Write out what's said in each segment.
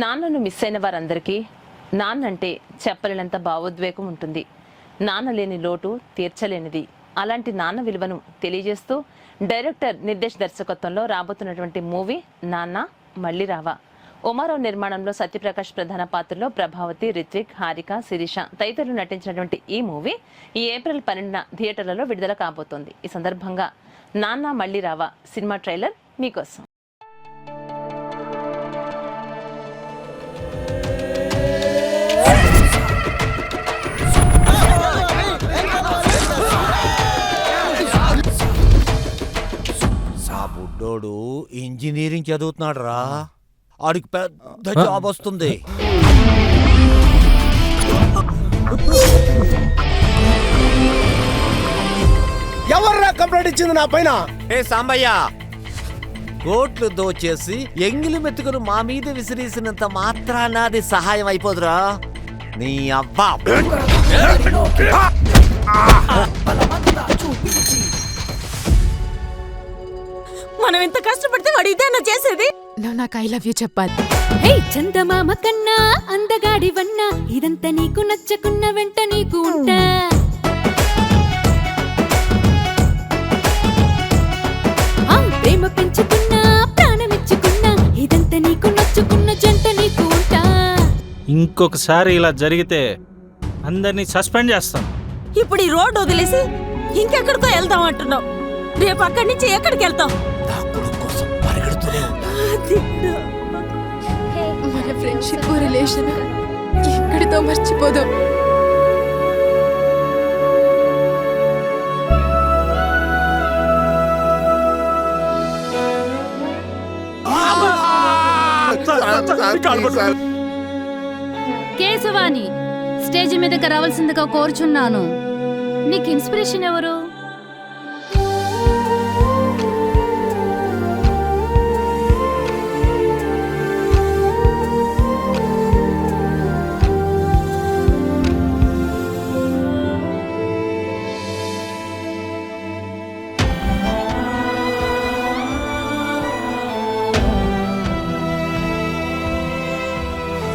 నాన్నను మిస్ అయిన వారందరికీ నాన్నంటే చెప్పలేనంత భావోద్వేగం ఉంటుంది. నాన్న లేని లోటు తీర్చలేనిది. అలాంటి నాన్న విలువను తెలియజేస్తూ డైరెక్టర్ నిర్దేశ్ దర్శకత్వంలో రాబోతున్నటువంటి మూవీ నాన్న మళ్ళీ రావా. ఉమారావు నిర్మాణంలో సత్యప్రకాష్ ప్రధాన పాత్రలో ప్రభావతి రిత్విక్ హారిక శిరీష తదితరులు నటించినటువంటి ఈ మూవీ ఈ ఏప్రిల్ పన్నెండున థియేటర్లలో విడుదల కాబోతోంది. ఈ సందర్భంగా నాన్న మళ్ళీ రావా సినిమా ట్రైలర్ మీకోసం. బుడ్డోడు ఇంజనీరింగ్ చదువుతున్నాడు రా ఆడికి పెద్ద జాబ్ వస్తుంది ఎవర్రా కంప్లైంట్ ఇచ్చింది నా పైన ఏ సాంబయ్య కోట్లు దోచేసి ఎంగిలి మెతుకును మా మీద విసిరేసినంత మాత్రాన అది సహాయం అయిపోదురా నీ అబ్బా మనం ఇంత కష్టపడితే వాడు ఇదేనా చేసేది? నువ్వు నాకు ఐ లవ్ యూ చెప్పాలి. హే చందమామ కన్నా అందగాడివన్నా ఇదంతా నీకు నచ్చకున్న వెంట నీకు ఉంటా. ఆ, ప్రేమ పెంచుకున్నా ప్రాణమిచ్చుకున్నా ఇదంతా నీకు నచ్చుకున్న జంట నీకు ఉంటా. ఇంకొకసారి ఇలా జరిగితే అందరినీ సస్పెండ్ చేస్తాం ఇప్పుడు ఈ రోడ్డు వదిలేసి ఇంకెక్కడికో వెళ్దాం అంటున్నావు. రేపు అక్కడి నుంచి ఎక్కడికి వెళ్తాం మన ఫ్రెండ్షిప్ రిలేషన్ ఎక్కడితో మర్చిపోదాం. కేశవాని స్టేజ్ మీదకి రావాల్సిందిగా కోరుచున్నాను. నీకు ఇన్స్పిరేషన్ ఎవరు?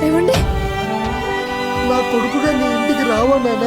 ఏమండి? నా కొడుకుగా నీ ఇంటికి రావా నాన్న?